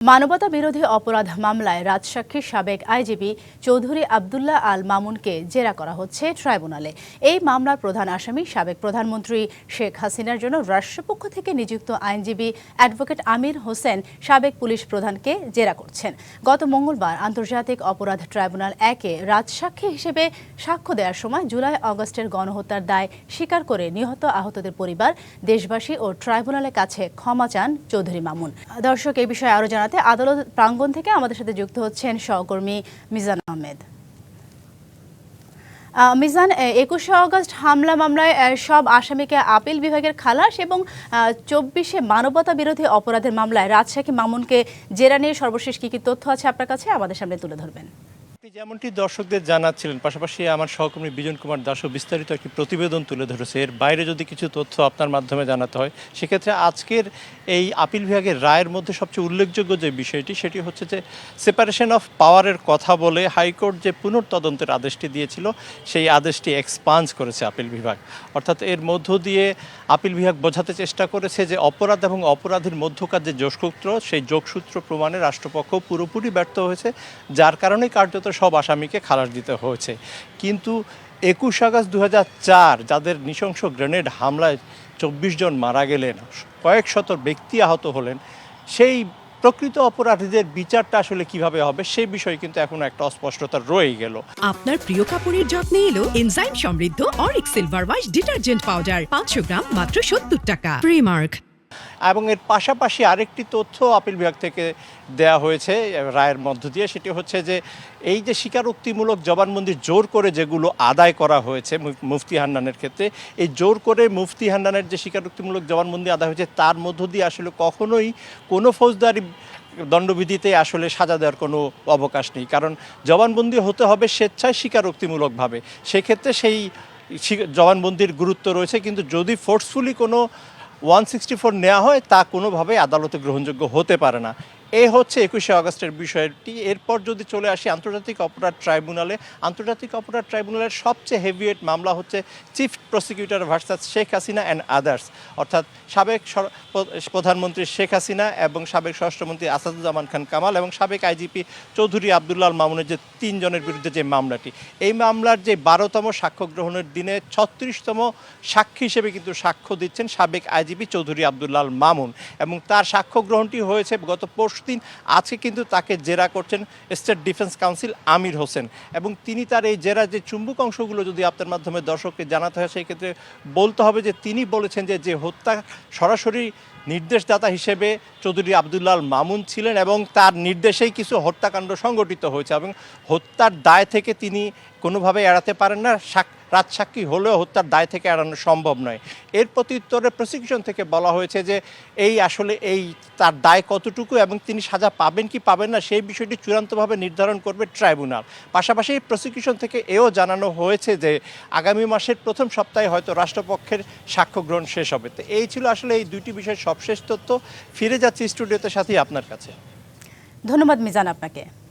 মানবতা বিরোধী অপরাধ মামলায় রাজসাক্ষীর সাবেক আইজিপি চৌধুরী আবদুল্লাহ আল মামুনকে জেরা করা হচ্ছে ট্রাইব্যুনালে। এই মামলার প্রধান আসামি সাবেক প্রধানমন্ত্রী শেখ হাসিনার জন্য রাষ্ট্রপক্ষ থেকে নিযুক্ত আইনজীবী অ্যাডভোকেট আমির হোসেন সাবেক পুলিশ প্রধানকে জেরা করছেন। গত মঙ্গলবার আন্তর্জাতিক অপরাধ ট্রাইব্যুনাল একে রাজসাক্ষী হিসেবে সাক্ষ্য দেওয়ার সময় জুলাই অগস্টের গণহত্যার দায় স্বীকার করে নিহত আহতদের পরিবার, দেশবাসী ও ট্রাইব্যুনালের কাছে ক্ষমা চান চৌধুরী মামুন। দর্শক এই বিষয়ে আরও জানাতে আদালত প্রাঙ্গণ থেকে আমাদের সাথে যুক্ত হচ্ছেন সহকর্মী মিজান আহমেদ। আহ, মিজান একুশে অগস্ট হামলা মামলায় সব আসামিকে আপিল বিভাগের খালাস এবং চব্বিশে মানবতা বিরোধী অপরাধের মামলায় রাজশাহী মামুনকে জেরা নিয়ে সর্বশেষ কি কি তথ্য আছে আপনার কাছে আমাদের সামনে তুলে ধরবেন। আপনি যেমনটি দর্শকদের জানাচ্ছিলেন, পাশাপাশি আমার সহকর্মী বিজন কুমার দাসও বিস্তারিত একটি প্রতিবেদন তুলে ধরেছে। এর বাইরে যদি কিছু তথ্য আপনার মাধ্যমে জানাতে হয়, সেক্ষেত্রে আজকের এই আপিল বিভাগের রায়ের মধ্যে সবচেয়ে উল্লেখযোগ্য যে বিষয়টি, সেটি হচ্ছে যে সেপারেশন অফ পাওয়ারের কথা বলে হাইকোর্ট যে পুনর্তদন্তের আদেশটি দিয়েছিল, সেই আদেশটি এক্সপান্স করেছে আপিল বিভাগ। অর্থাৎ এর মধ্য দিয়ে আপিল বিভাগ বোঝাতে চেষ্টা করেছে যে অপরাধ এবং অপরাধীর মধ্যকার যে যোগসূত্র, সেই যোগসূত্র প্রমাণে রাষ্ট্রপক্ষ পুরোপুরি ব্যর্থ হয়েছে, যার কারণে কার্যত সব আসামিকে খালাস দিতে হয়েছে। কিন্তু একুশ আগস্ট দুহাজার চার যাদের নৃশংস গ্রেনেড হামলায় চব্বিশ জন মারা গেলেন, কয়েক শত ব্যক্তি আহত হলেন, সেই প্রকৃত অপরাধীদের বিচারটা আসলে কীভাবে হবে সেই বিষয়ে কিন্তু এখন একটা অস্পষ্টতা রয়ে গেল। আপনার প্রিয় কাপড়ের যত্নে এলো এনজাইম সমৃদ্ধ অরিক সিলভার ওয়াশ ডিটারজেন্ট পাউডার, পাঁচশো গ্রাম মাত্র সত্তর টাকা। প্রিমার্ক। এবং এর পাশাপাশি আরেকটি তথ্য আপিল বিভাগ থেকে দেয়া হয়েছে, রায়ের মধ্য দিয়ে, সেটি হচ্ছে যে এই যে স্বীকারোক্তিমূলক জবানবন্দি জোর করে যেগুলো আদায় করা হয়েছে মুফতি হান্নানের ক্ষেত্রে, এই জোর করে মুফতি হান্নানের যে স্বীকারোক্তিমূলক জবানবন্দি আদায় হয়েছে, তার মধ্য দিয়ে আসলে কখনোই কোনো ফৌজদারি দণ্ডবিধিতে আসলে সাজা দেওয়ার কোনো অবকাশ নেই। কারণ জবানবন্দি হতে হবে স্বেচ্ছায় স্বীকারোক্তিমূলকভাবে। সেক্ষেত্রে সেই জবানবন্দির গুরুত্ব রয়েছে, কিন্তু যদি ফোর্সফুলি কোনো ওয়ান সিক্সটি ফোর নেওয়া হয় তা কোনোভাবেই আদালতে গ্রহণযোগ্য হতে পারে না। এই হচ্ছে একুশে আগস্টের বিষয়টি। এরপর যদি চলে আসি আন্তর্জাতিক অপরাধ ট্রাইব্যুনালে, আন্তর্জাতিক অপরাধ ট্রাইব্যুনালের সবচেয়ে হেভিয়েট মামলা হচ্ছে chief prosecutor versus Sheikh Hasina and others অর্থাৎ সাবেক প্রধানমন্ত্রী শেখ হাসিনা এবং সাবেক স্বরাষ্ট্রমন্ত্রী আসাদুজ্জামান খান কামাল এবং সাবেক আইজিপি চৌধুরী আবদুল্লাহ মামুনের যে তিনজনের বিরুদ্ধে যে মামলাটি। এই মামলার যে বারোতম সাক্ষ্য গ্রহণের দিনে ছত্রিশতম সাক্ষী হিসেবে কিন্তু সাক্ষ্য দিচ্ছেন সাবেক আইজিপি চৌধুরী আবদুল্লাহ মামুন এবং তার সাক্ষ্য গ্রহণটি হয়েছে গত পরশু দিন আজকে কিন্তু তাকে জেরা করছেন state defence council Amir Hossain এবং তিনি তার এই জেরা যে চুম্বক অংশগুলো যদি আপনার মাধ্যমে দর্শককে জানাতে হয়, সেই ক্ষেত্রে বলতে হবে যে তিনি বলেছেন যে যে হত্যা সরাসরি নির্দেশদাতা হিসেবে চৌধুরী আবদুল্লাহ আল মামুন ছিলেন এবং তার নির্দেশেই কিছু হত্যাকাণ্ড সংগঠিত হয়েছে এবং হত্যার দায় থেকে তিনি কোনোভাবে এড়াতে পারেন না। সাক- রাজসাক্ষী হলেও হত্যার দায় থেকে এড়ানো সম্ভব নয়। এর প্রতি প্রত্যুত্তরে প্রসিকিউশন থেকে বলা হয়েছে যে, এই আসলে এই তার দায় কতটুকু এবং তিনি সাজা পাবেন কি পাবেন না, সেই বিষয়টি চূড়ান্তভাবে নির্ধারণ করবে ট্রাইব্যুনাল। পাশাপাশি প্রসিকিউশন থেকে এও জানানো হয়েছে যে, আগামী মাসের প্রথম সপ্তাহে হয়তো রাষ্ট্রপক্ষের সাক্ষ্য গ্রহণ শেষ হবে। তো এই ছিল আসলে এই দুইটি বিষয়ের সবশেষ তথ্য। ফিরে যাচ্ছি স্টুডিওতে সাথেই আপনার কাছে। ধন্যবাদ মিজান আপনাকে।